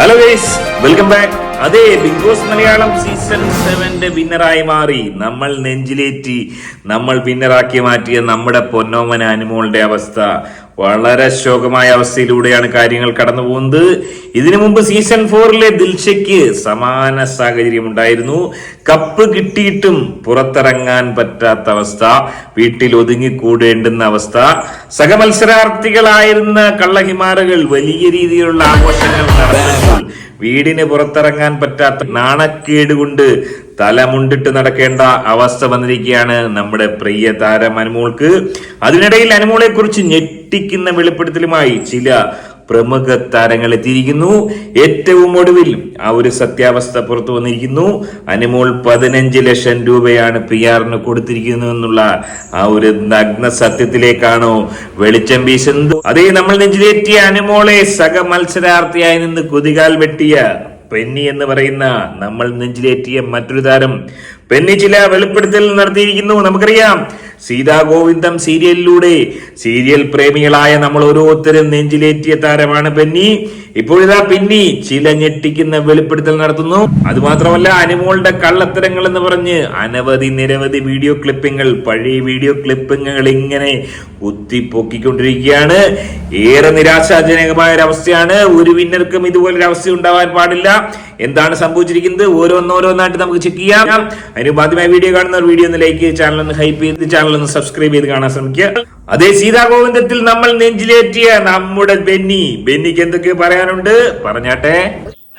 Hello guys welcome back അതെ big boss Malayalam season സെവന്റെ വിന്നറായി മാറി. നമ്മൾ നെഞ്ചിലേറ്റി നമ്മൾ വിന്നറാക്കി മാറ്റിയ നമ്മുടെ പൊന്നോമന അനുമോളുടെ അവസ്ഥ വളരെ ശോകമായ അവസ്ഥയിലൂടെയാണ് കാര്യങ്ങൾ കടന്നു പോകുന്നത്. ഇതിനു മുമ്പ് സീസൺ ഫോറിലെ ദിൽഷയ്ക്ക് സമാന സാഹചര്യം ഉണ്ടായിരുന്നു. കപ്പ് കിട്ടിയിട്ടും പുറത്തിറങ്ങാൻ പറ്റാത്ത അവസ്ഥ വീട്ടിൽ ഒതുങ്ങിക്കൂടേണ്ടുന്ന അവസ്ഥ സഹമത്സരാർത്ഥികളായിരുന്ന കള്ളഹിമാറുകൾ വലിയ രീതിയിലുള്ള ആഘോഷങ്ങൾ നടത്തുമ്പോൾ വീടിന് പുറത്തിറങ്ങാൻ പറ്റാത്ത നാണക്കേട് കൊണ്ട് തലമുണ്ടിട്ട് നടക്കേണ്ട അവസ്ഥ വന്നിരിക്കുകയാണ് നമ്മുടെ പ്രിയ താരം അനുമോൾക്ക്. അതിനിടയിൽ അനുമോളെ കുറിച്ച് ഞെട്ടിക്കുന്ന വെളിപ്പെടുത്തലുമായി ചില പ്രമുഖ താരങ്ങൾ എത്തിയിരിക്കുന്നു. ഏറ്റവും ഒടുവിൽ ആ ഒരു സത്യാവസ്ഥ പുറത്തു വന്നിരിക്കുന്നു. അനുമോൾ പതിനഞ്ച് ലക്ഷം രൂപയാണ് പി ആറിന് കൊടുത്തിരിക്കുന്നു എന്നുള്ള ആ ഒരു നഗ്ന സത്യത്തിലേക്കാണോ വെളിച്ചം വീശുന്നത്? അതേ നമ്മൾ നെഞ്ചിലേറ്റിയ അനുമോളെ സഹ മത്സരാർത്ഥിയായി നിന്ന് കുതികാൽ വെട്ടിയ പെന്നി എന്ന് പറയുന്ന നമ്മൾ നെഞ്ചിലേറ്റിയ മറ്റൊരു താരം. പെന്നി ചില വെളിപ്പെടുത്തൽ നടത്തിയിരിക്കുന്നു നമുക്കറിയാം. സീതാഗോവിന്ദം സീരിയലിലൂടെ സീരിയൽ പ്രേമികളായ നമ്മൾ ഓരോരുത്തരും നെഞ്ചിലേറ്റിയ താരമാണ് പെന്നി. ഇപ്പോഴിതാ പിന്നി ചില ഞെട്ടിക്കുന്ന വെളിപ്പെടുത്തൽ നടത്തുന്നു. അതുമാത്രമല്ല അനുമോളുടെ കള്ളത്തരങ്ങൾ എന്ന് പറഞ്ഞ് അനവധി നിരവധി വീഡിയോ ക്ലിപ്പിങ്ങൾ പഴയ വീഡിയോ ക്ലിപ്പിങ്ങുകൾ ഇങ്ങനെ കുത്തിപ്പൊക്കിക്കൊണ്ടിരിക്കുകയാണ്. ഏറെ നിരാശാജനകമായ ഒരു അവസ്ഥയാണ് ഒരു വിന്നർക്കും ഇതുപോലൊരു അവസ്ഥ ഉണ്ടാവാൻ പാടില്ല. എന്താണ് സംഭവിച്ചിരിക്കുന്നത്? ഓരോന്നോരോന്നായിട്ട് നമുക്ക് ചെക്ക് ചെയ്യാം. അതിന് വീഡിയോ കാണുന്ന വീഡിയോ ഒന്ന് ലൈക്ക് ചെയ്ത് ചാനൽ ഒന്ന് ഹൈപ്പ് ചെയ്ത് ചാനൽ ഒന്ന് സബ്സ്ക്രൈബ് ചെയ്ത് കാണാൻ ശ്രമിക്കുക. അതേ സീതാഗോവിന്ദത്തിൽ നമ്മൾ നെഞ്ചിലേറ്റിയ നമ്മുടെ ബെന്നി. ബെന്നിക്ക് എന്തൊക്കെ പറയാനുണ്ട്? പറഞ്ഞാട്ടെ.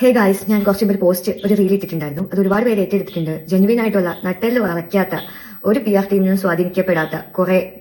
ഹേ ഗായ്സ് ഞാൻ കുറച്ച് മുമ്പ് പോസ്റ്റ് ഒരു റീൽ ഇട്ടിട്ടുണ്ടായിരുന്നു. അത് ഒരുപാട് പേര് ഏറ്റെടുത്തിട്ടുണ്ട്. ജെനുവിൻ ആയിട്ടുള്ള നട്ടെല്ല് വളയ്ക്കാത്ത ഒരു പി ആർ ടീമിനും സ്വാധീനിക്കപ്പെടാത്ത കുറെ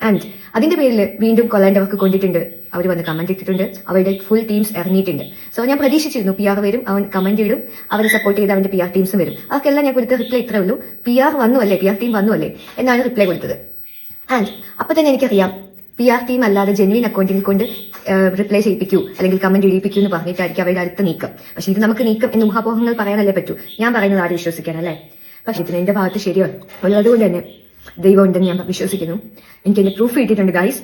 ആൻഡ് അതിന്റെ പേരിൽ വീണ്ടും കൊള്ളേണ്ടവർക്ക് കൊണ്ടിട്ടുണ്ട്. അവർ വന്ന് കമന്റ് ഇട്ടിട്ടുണ്ട്. അവരുടെ ഫുൾ ടീംസ് ഇറങ്ങിയിട്ടുണ്ട്. സോ ഞാൻ പ്രതീക്ഷിച്ചിരുന്നു പി ആർ വരും അവൻ കമന്റ് ഇടും അവരെ സപ്പോർട്ട് ചെയ്ത് അവന്റെ പി ആർ ടീംസും വരും. അവർക്കെല്ലാം ഞാൻ കൊടുത്ത റിപ്ലൈ ഇത്രേ ഉള്ളൂ. പി ആർ വന്നു അല്ലേ? പി ആർ ടീം വന്നു അല്ലേ? എന്നാണ് റിപ്ലൈ കൊടുത്തത്. ആൻഡ് അപ്പൊ തന്നെ എനിക്കറിയാം പി ആർ ടീം അല്ലാതെ ജെനുവിൻ അക്കൗണ്ടിൽ കൊണ്ട് റിപ്ലൈ ചെയ്യിപ്പിക്കൂ അല്ലെങ്കിൽ കമന്റ് ഇടിയിപ്പിക്കൂ എന്ന് പറഞ്ഞിട്ടായിരിക്കും അവരുടെ അടുത്ത നീക്കം. പക്ഷെ ഇത് നമുക്ക് നീക്കം എന്ന് ഊഹാപോഹങ്ങൾ പറയാനല്ലേ പറ്റൂ. ഞാൻ പറയുന്നത് ആരും വിശ്വസിക്കാൻ അല്ലേ പക്ഷെ ഇതിന് എന്റെ ഭാഗത്ത് ശരിയാണ്. ഉള്ളതുകൊണ്ട് തന്നെ ദൈവം ഉണ്ടെന്ന് ഞാൻ വിശ്വസിക്കുന്നു. എനിക്ക് എന്റെ പ്രൂഫ് കിട്ടിയിട്ടുണ്ട് ഗൈസ്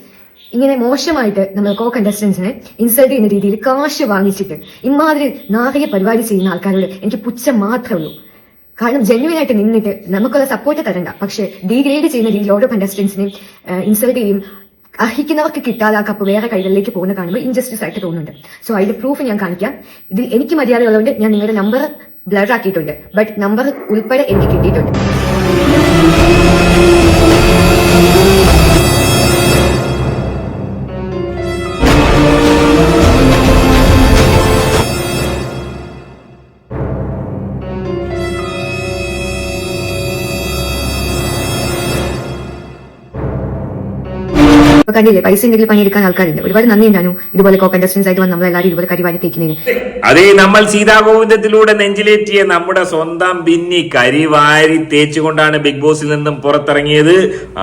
ഇങ്ങനെ മോശമായിട്ട് നമ്മൾ കോ കണ്ടസ്റ്റൻസിനെ ഇൻസൾട്ട് ചെയ്യുന്ന രീതിയിൽ കാശ് വാങ്ങിച്ചിട്ട് ഇമാതിരി നാഗിക പരിപാടി ചെയ്യുന്ന ആൾക്കാരോട് എനിക്ക് പുച്ഛം മാത്രമേ ഉള്ളൂ. കാരണം ജെന്യുവൻ ആയിട്ട് നിന്നിട്ട് നമുക്കുള്ള സപ്പോർട്ട് തരണ്ട. പക്ഷെ ഡീഗ്രേഡ് ചെയ്യുന്ന രീതിയിൽ ഓരോ കണ്ടസ്റ്റൻസിനെയും ഇൻസൾട്ട് ചെയ്യും. അർഹിക്കുന്നവർക്ക് കിട്ടാതെ ആ കപ്പ് വേറെ കൈകളിലേക്ക് പോകുന്ന കാണുമ്പോൾ ഇൻജസ്റ്റിസ് ആയിട്ട് തോന്നുന്നുണ്ട്. സോ അതിന്റെ പ്രൂഫ് ഞാൻ കാണിക്കാം. ഇതിൽ എനിക്ക് മര്യാദ ഉള്ളതുകൊണ്ട് ഞാൻ നിങ്ങളുടെ നമ്പർ ബ്ലർ ആക്കിയിട്ടുണ്ട്. ബട്ട് നമ്പർ ഉൾപ്പെടെ എനിക്ക് കിട്ടിയിട്ടുണ്ട്. you. ഇപ്പൊ കണ്ടില്ലേ പൈസ ഉണ്ടെങ്കിൽ പണിയെടുക്കാൻ ആൾക്കാരുണ്ട്. ഒരുപാട് നന്ദി ഉണ്ടായിരുന്നു ഇതുപോലെ കോ കണ്ടസ്റ്റൻസ് ആയിട്ട് വന്ന് നമ്മളെല്ലാവരും ഇതുപോലെ കരിവാരി തേക്കുന്നതിന്. അതേ നമ്മൾ സീതാഗോവിന്ദത്തിലൂടെ നെഞ്ചിലേറ്റിയ നമ്മുടെ സ്വന്തം ബിന്നി കരിവാരി തേച്ചുകൊണ്ടാണ് ബിഗ് ബോസിൽ നിന്നും പുറത്തിറങ്ങിയത്.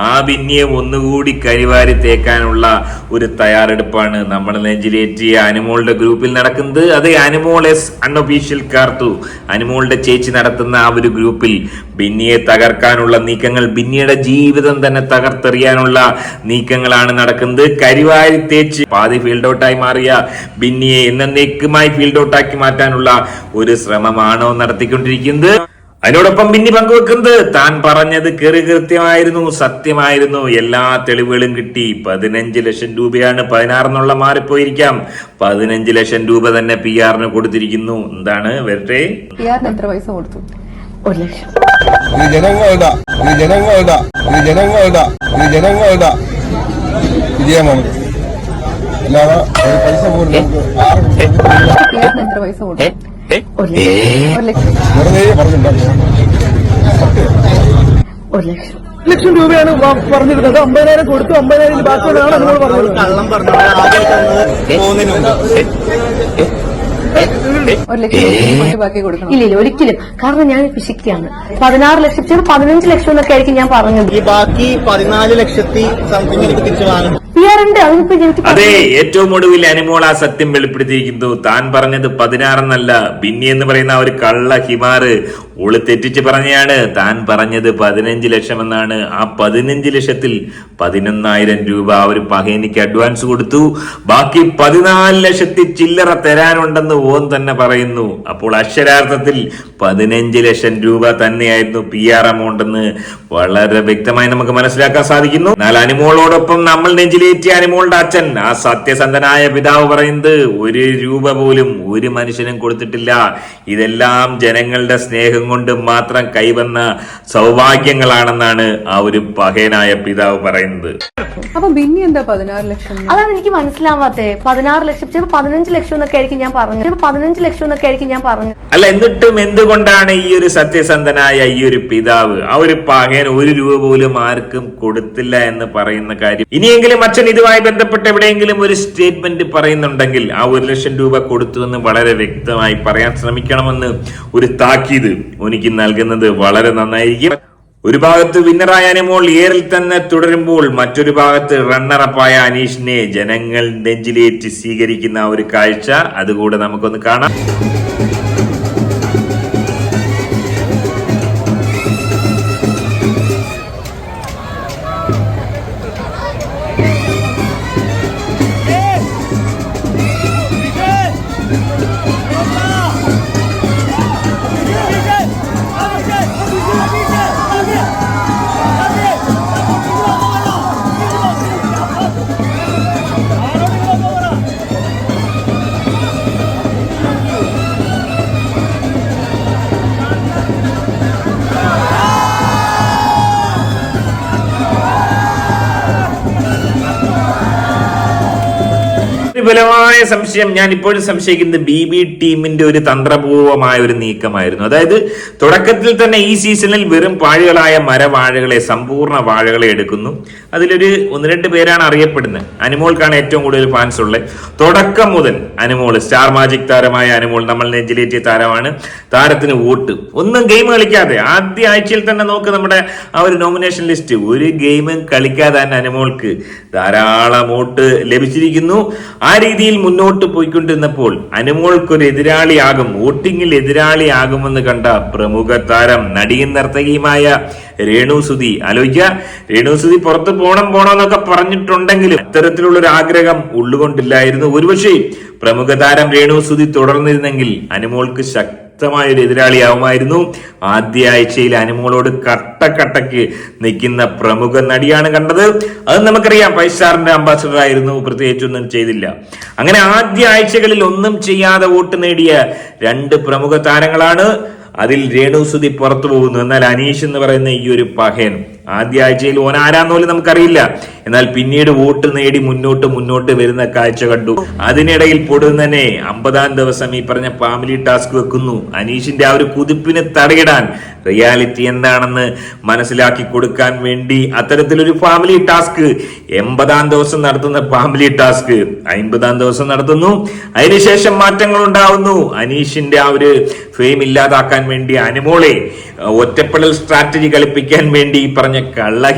ആ ബിന്നിയെ ഒന്നുകൂടി കരിവാരി തേക്കാനുള്ള ഒരു തയ്യാറെടുപ്പാണ് നമ്മൾ നെഞ്ചിലേറ്റിയ അനുമോളുടെ ഗ്രൂപ്പിൽ നടക്കുന്നത്. അത് അനുമോൾ എസ് അൺഒഫീഷ്യൽ കാർത്തു. അനുമോളുടെ ചേച്ചി നടത്തുന്ന ആ ഒരു ഗ്രൂപ്പിൽ ബിന്നിയെ തകർക്കാനുള്ള നീക്കങ്ങൾ ബിന്നിയുടെ ജീവിതം തന്നെ തകർത്തെറിയാനുള്ള നീക്കങ്ങളാണ് നടക്കുന്നത്. കരിവാരി തേച്ച് പാതി ഫീൽഡ് ഔട്ടായി മാറിയ ബിന്നിയെ എന്നേക്കുമായി ഫീൽഡ് ഔട്ടാക്കി മാറ്റാനുള്ള ഒരു ശ്രമമാണോ നടത്തിക്കൊണ്ടിരിക്കുന്നത്. അതിനോടൊപ്പം ബിന്നി പങ്കുവെക്കുന്നത് താൻ പറഞ്ഞത് കെറി കൃത്യമായിരുന്നു സത്യമായിരുന്നു. എല്ലാ തെളിവുകളും കിട്ടി. പതിനഞ്ച് ലക്ഷം രൂപയാണ് പതിനാറെന്നുള്ള മാറിപ്പോയിരിക്കാം. പതിനഞ്ച് ലക്ഷം രൂപ തന്നെ പി ആറിന് കൊടുത്തിരിക്കുന്നു. എന്താണ്? വരട്ടെ. എത്ര പൈസ കൊടുത്തു? ഒരു ലക്ഷം. ജനങ്ങളുടെ ജനങ്ങളുടെ ജനങ്ങളുടെ ജനങ്ങളുടെ. വിജയമാണ് അല്ലാതെ ഒരു പൈസ പോലും എത്ര പൈസ വെറുതെ പറഞ്ഞിട്ടുണ്ടാവും ഒരു ലക്ഷം. ലക്ഷം രൂപയാണ് പറഞ്ഞിരുന്നത്. അമ്പതിനായിരം കൊടുത്തു അമ്പതിനായിരം ബാക്കിയുള്ളതാണ് നിങ്ങൾ പറഞ്ഞത്. ഇല്ല ഒരിക്കലും. കാരണം ഞാൻ പിശിക്കാണ് പതിനാറ് ലക്ഷം ചിലപ്പോൾ പതിനഞ്ച് ലക്ഷം എന്നൊക്കെ ആയിരിക്കും ഞാൻ പറഞ്ഞത്. ഈ ബാക്കി പതിനാല് ലക്ഷത്തി സംതിങ് എനിക്ക് തിരിച്ചു വാങ്ങണം അതെ ഏറ്റവും ഒടുവിൽ അനിമോൾ ആ സത്യം വെളിപ്പെടുത്തിയിരിക്കുന്നു. താൻ പറഞ്ഞത് പതിനാറെന്നല്ല ബിന്നി എന്ന് പറയുന്ന ഒരു കള്ള ഹിമാറ് ഓൾ തെറ്റിച്ച് പറഞ്ഞാണ് താൻ പറഞ്ഞത് പതിനഞ്ച് ലക്ഷം എന്നാണ് ആ പതിനഞ്ച് ലക്ഷത്തിൽ പതിനൊന്നായിരം രൂപ ആ ഒരു പഹേനിക്ക് അഡ്വാൻസ് കൊടുത്തു. ബാക്കി പതിനാല് ലക്ഷത്തി ചില്ലറ തരാനുണ്ടെന്ന് ഓൻ തന്നെ പറയുന്നു. അപ്പോൾ അക്ഷരാർത്ഥത്തിൽ പതിനഞ്ച് ലക്ഷം രൂപ തന്നെയായിരുന്നു പി ആർ എമൗണ്ട് എന്ന് വളരെ വ്യക്തമായി നമുക്ക് മനസ്സിലാക്കാൻ സാധിക്കുന്നു. എന്നാൽ അനിമോളോടൊപ്പം നമ്മൾ നെഞ്ചിലേറ്റിയ അനിമോളുടെ അച്ഛൻ. ആ സത്യസന്ധനായ പിതാവ് പറയുന്നത് ഒരു രൂപ പോലും ഒരു മനുഷ്യനും കൊടുത്തിട്ടില്ല. ഇതെല്ലാം ജനങ്ങളുടെ സ്നേഹം കൊണ്ട് മാത്രം കൈവന്ന സൗഭാഗ്യങ്ങളാണെന്നാണ് ആ ഒരു പഹേനായ പിതാവ് പറയുന്നത്. അപ്പൊ പിന്നെ എന്താ പതിനാറ് ലക്ഷം? അതാണ് എനിക്ക് മനസ്സിലാവാത്തേ. പതിനാറ് ലക്ഷം ചിലപ്പോ പതിനഞ്ച് ലക്ഷം എന്നൊക്കെ ആയിരിക്കും ഞാൻ പറഞ്ഞത്. ചിലപ്പോ പതിനഞ്ച് ലക്ഷം എന്നൊക്കെ ആയിരിക്കും ഞാൻ പറഞ്ഞത്. അല്ല എന്നിട്ടും എന്തുകൊണ്ടാണ് ഈ ഒരു സത്യസന്ധനായ ഈ ഒരു പിതാവ് ആ ഒരു പകയൻ ഒരു രൂപ പോലും ആർക്കും കൊടുത്തില്ല എന്ന് പറയുന്ന കാര്യം? ഇനിയെങ്കിലും അച്ഛൻ ഇതുമായി ബന്ധപ്പെട്ട് എവിടെയെങ്കിലും ഒരു സ്റ്റേറ്റ്മെന്റ് പറയുന്നുണ്ടെങ്കിൽ ആ ഒരു ലക്ഷം രൂപ കൊടുത്തു എന്ന് വളരെ വ്യക്തമായി പറയാൻ ശ്രമിക്കണമെന്ന് ഒരു താക്കീത് എനിക്ക് നൽകുന്നത് വളരെ നന്നായിരിക്കും. ഒരു ഭാഗത്ത് വിന്നറായ അനിമോൾ ഏറിൽ തന്നെ തുടരുമ്പോൾ മറ്റൊരു ഭാഗത്ത് റണ്ണറപ്പായ അനീഷിനെ ജനങ്ങൾ നെഞ്ചിലേറ്റ് സ്വീകരിക്കുന്ന ഒരു കാഴ്ച അതുകൂടെ നമുക്കൊന്ന് കാണാം. വിപുലമായ സംശയം ഞാൻ ഇപ്പോഴും സംശയിക്കുന്നത് ബി ബി ടീമിന്റെ ഒരു തന്ത്രപൂർവമായ ഒരു നീക്കമായിരുന്നു. അതായത് തുടക്കത്തിൽ തന്നെ ഈ സീസണിൽ വെറും പാഴുകളായ മരവാഴകളെ സമ്പൂർണ വാഴകളെ എടുക്കുന്നു. അതിലൊരു ഒന്ന് രണ്ട് പേരാണ് അറിയപ്പെടുന്നത്. അനുമോൾക്കാണ് ഏറ്റവും കൂടുതൽ ഫാൻസ് ഉള്ളത്. തുടക്കം മുതൽ അനുമോൾ സ്റ്റാർ മാജിക് താരമായ അനുമോൾ നമ്മൾ നെഞ്ചിലേറ്റിയ താരമാണ്. താരത്തിന് വോട്ട്. ഒന്നും ഗെയിം കളിക്കാതെ. ആദ്യ ആഴ്ചയിൽ തന്നെ നോക്ക് നമ്മുടെ ആ ഒരു നോമിനേഷൻ ലിസ്റ്റ് ഒരു ഗെയിമും കളിക്കാതെ തന്നെ അനുമോൾക്ക് ധാരാളം വോട്ട് ലഭിച്ചിരിക്കുന്നു. ആ രീതിയിൽ മുന്നോട്ട് പോയിക്കൊണ്ടിരുന്നപ്പോൾ അനുമോൾക്കൊരു എതിരാളിയാകും വോട്ടിങ്ങിൽ എതിരാളിയാകുമെന്ന് കണ്ട പ്രമുഖ താരം നടിയും നർത്തകിയുമായ രേണു സുധി. ആലോചിക്കുക രേണു സുധി പുറത്ത് പോണം പോണം എന്നൊക്കെ പറഞ്ഞിട്ടുണ്ടെങ്കിലും അത്തരത്തിലുള്ള ഒരു ആഗ്രഹം ഉള്ളുകൊണ്ടില്ലായിരുന്നു. ഒരുപക്ഷെ പ്രമുഖ താരം രേണു സുധി തുടർന്നിരുന്നെങ്കിൽ അനുമോൾക്ക് ശക്തമായ ഒരു എതിരാളിയാവുമായിരുന്നു. ആദ്യ ആഴ്ചയിൽ അനുമോളോട് കട്ടക്കട്ടയ്ക്ക് നിൽക്കുന്ന പ്രമുഖ നടിയാണ് കണ്ടത്. അത് നമുക്കറിയാം ഫൈവ് സ്റ്റാറിന്റെ അംബാസഡർ ആയിരുന്നു പ്രത്യേകിച്ചൊന്നും ചെയ്തില്ല. അങ്ങനെ ആദ്യ ആഴ്ചകളിൽ ഒന്നും ചെയ്യാതെ വോട്ട് നേടിയ രണ്ട് പ്രമുഖ താരങ്ങളാണ് അതിൽ രേണു സുതി പുറത്തു പോകുന്നു. എന്നാൽ അനീഷ് എന്ന് പറയുന്ന ഈ ഒരു പഹേൻ ആദ്യ ആഴ്ചയിൽ ഓൻ ആരാന്ന് പോലും നമുക്കറിയില്ല. എന്നാൽ പിന്നീട് വോട്ട് നേടി മുന്നോട്ട് മുന്നോട്ട് വരുന്ന കാഴ്ച കണ്ടു. അതിനിടയിൽ പൊടുന്നനെ അമ്പതാം ദിവസം ഈ പറഞ്ഞ ഫാമിലി ടാസ്ക് വെക്കുന്നു. അനീഷിന്റെ ആ ഒരു കുതിപ്പിന് തടയിടാൻ റിയാലിറ്റി എന്താണെന്ന് മനസ്സിലാക്കി കൊടുക്കാൻ വേണ്ടി അത്തരത്തിലൊരു ഫാമിലി ടാസ്ക് എൺപതാം ദിവസം നടത്തുന്ന ഫാമിലി ടാസ്ക് അമ്പതാം ദിവസം നടത്തുന്നു. അതിനുശേഷം മാറ്റങ്ങൾ ഉണ്ടാവുന്നു. അനീഷിന്റെ ആ ഒരു ഫെയിം ഇല്ലാതാക്കാൻ വേണ്ടി അനുമോളെ ഒറ്റപ്പെടൽ സ്ട്രാറ്റജി കളിപ്പിക്കാൻ വേണ്ടി ഈ പറഞ്ഞ കള്ള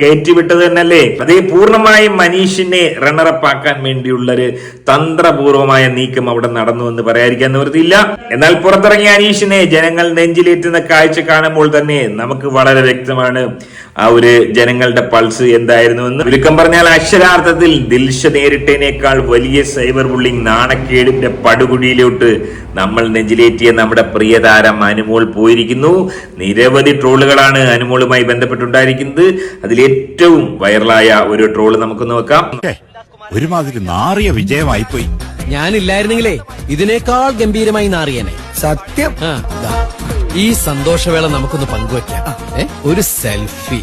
കയറ്റിവിട്ടത് തന്നെയല്ലേ അതേ പൂർണമായും മനീഷിനെ റണ്ണറപ്പ് ആക്കാൻ വേണ്ടിയുള്ള ഒരു തന്ത്രപൂർവമായ നീക്കം അവിടെ നടന്നു എന്ന് പറയാതിരിക്കാൻ നിവൃത്തിയില്ല. എന്നാൽ പുറത്തിറങ്ങിയ അനീഷിനെ ജനങ്ങൾ നെഞ്ചിലേറ്റുന്ന കാഴ്ച കാണുമ്പോൾ തന്നെ നമുക്ക് വളരെ വ്യക്തമാണ് ആ ഒരു ജനങ്ങളുടെ പൾസ് എന്തായിരുന്നു എന്ന് ചുരുക്കം പറഞ്ഞാൽ അക്ഷരാർത്ഥത്തിൽ ദിൽഷ നേരിട്ടതിനേക്കാൾ വലിയ സൈബർ ബുള്ളിങ് നാണക്കേടിന്റെ പടുകുഴിയിലോട്ട് നമ്മൾ നെഞ്ചിലേറ്റിയ നമ്മുടെ പ്രിയതാരം അനുമോൾ പോയിരിക്കുന്നു. നിരവധി ട്രോളുകളാണ് അനുമോളുമായി ബന്ധപ്പെട്ടുണ്ടായിരിക്കുന്നത്. അതിലേറ്റവും വൈറലായ ഒരു ട്രോൾ നമുക്ക് നോക്കാം ഒരുമാതിരി നാറിയ വിജയമായി പോയി ഞാനില്ലായിരുന്നെങ്കിലേ ഇതിനേക്കാൾ ഗംഭീരമായി നാറിയനെ. സത്യം. ഈ സന്തോഷവേള നമുക്കൊന്ന് പങ്കുവെക്കാം? ഒരു സെൽഫി.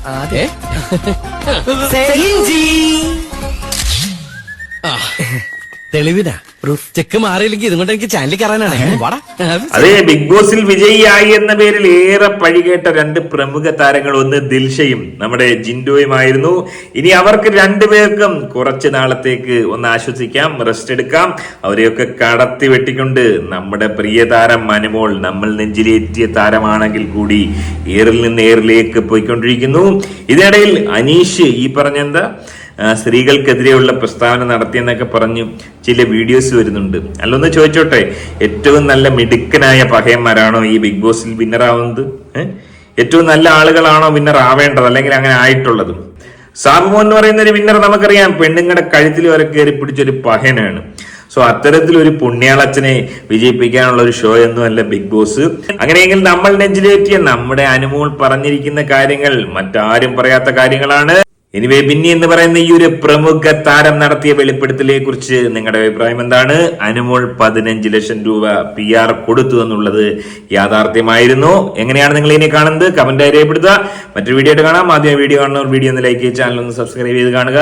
തെളിവിനാ? ചെക്ക് മാറിയില്ലെങ്കിൽ ഇതുകൊണ്ട് എനിക്ക് ചാനലിൽ കയറാനാണ്. വാടാ. അതെ ബിഗ് ബോസിൽ വിജയിയായി എന്ന പേരിൽ ഏറെ പഴികേട്ട രണ്ട് പ്രമുഖ താരങ്ങൾ ഒന്ന് ദിൽഷയും നമ്മുടെ ജിൻഡോയുമായിരുന്നു. ഇനി അവർക്ക് രണ്ടുപേർക്കും കുറച്ച് നാളത്തേക്ക് ഒന്ന് ആശ്വസിക്കാം റെസ്റ്റ് എടുക്കാം. അവരെയൊക്കെ കടത്തി വെട്ടിക്കൊണ്ട് നമ്മുടെ പ്രിയ താരം മനുമോൾ നമ്മൾ നെഞ്ചിലേറ്റിയ താരമാണെങ്കിൽ കൂടി ഏറിൽ നിന്ന് ഏറിലേക്ക് പോയിക്കൊണ്ടിരിക്കുന്നു. ഇതിനിടയിൽ അനീഷ് ഈ പറഞ്ഞെന്താ? സ്ത്രീകൾക്കെതിരെയുള്ള പ്രസ്താവന നടത്തിയെന്നൊക്കെ പറഞ്ഞു ചില വീഡിയോസ് വരുന്നുണ്ട്. അല്ലൊന്ന് ചോദിച്ചോട്ടെ ഏറ്റവും നല്ല മിടുക്കനായ പകയന്മാരാണോ ഈ ബിഗ് ബോസിൽ വിന്നറാവുന്നത്? ഏറ്റവും നല്ല ആളുകളാണോ വിന്നർ ആവേണ്ടത് അല്ലെങ്കിൽ അങ്ങനെ ആയിട്ടുള്ളത്? സാബുമോൻ എന്ന് പറയുന്ന ഒരു വിന്നർ നമുക്കറിയാം. പെണ്ണുങ്ങളുടെ കഴുത്തിൽ വരെ കയറി പിടിച്ചൊരു പഹനാണ് സോ അത്തരത്തിൽ ഒരു പുണ്യാളച്ചനെ വിജയിപ്പിക്കാനുള്ള ഒരു ഷോ ഒന്നുമല്ല ബിഗ് ബോസ്. അങ്ങനെയെങ്കിൽ നമ്മൾ നെഞ്ചിലേറ്റിയ നമ്മുടെ അനുമോൾ പറഞ്ഞിരിക്കുന്ന കാര്യങ്ങൾ മറ്റാരും പറയാത്ത കാര്യങ്ങളാണ്. എനിവേ ബിന്നി എന്ന് പറയുന്ന ഈ ഒരു പ്രമുഖ താരം നടത്തിയ വെളിപ്പെടുത്തലിനെ കുറിച്ച് നിങ്ങളുടെ അഭിപ്രായം എന്താണ്? അനുമോൾ പതിനഞ്ച് ലക്ഷം രൂപ പി ആർ കൊടുത്തു എന്നുള്ളത് യാഥാർത്ഥ്യമായിരുന്നു. എങ്ങനെയാണ് നിങ്ങൾ ഇനി കാണുന്നത്? കമന്റ് രേഖപ്പെടുത്തുക. മറ്റൊരു വീഡിയോ ആയിട്ട് കാണാം. ആദ്യം വീഡിയോ കാണുന്നവർ വീഡിയോ ഒന്ന് ലൈക്ക് ചെയ്ത് ചാനൽ ഒന്ന് സബ്സ്ക്രൈബ് ചെയ്ത് കാണുക.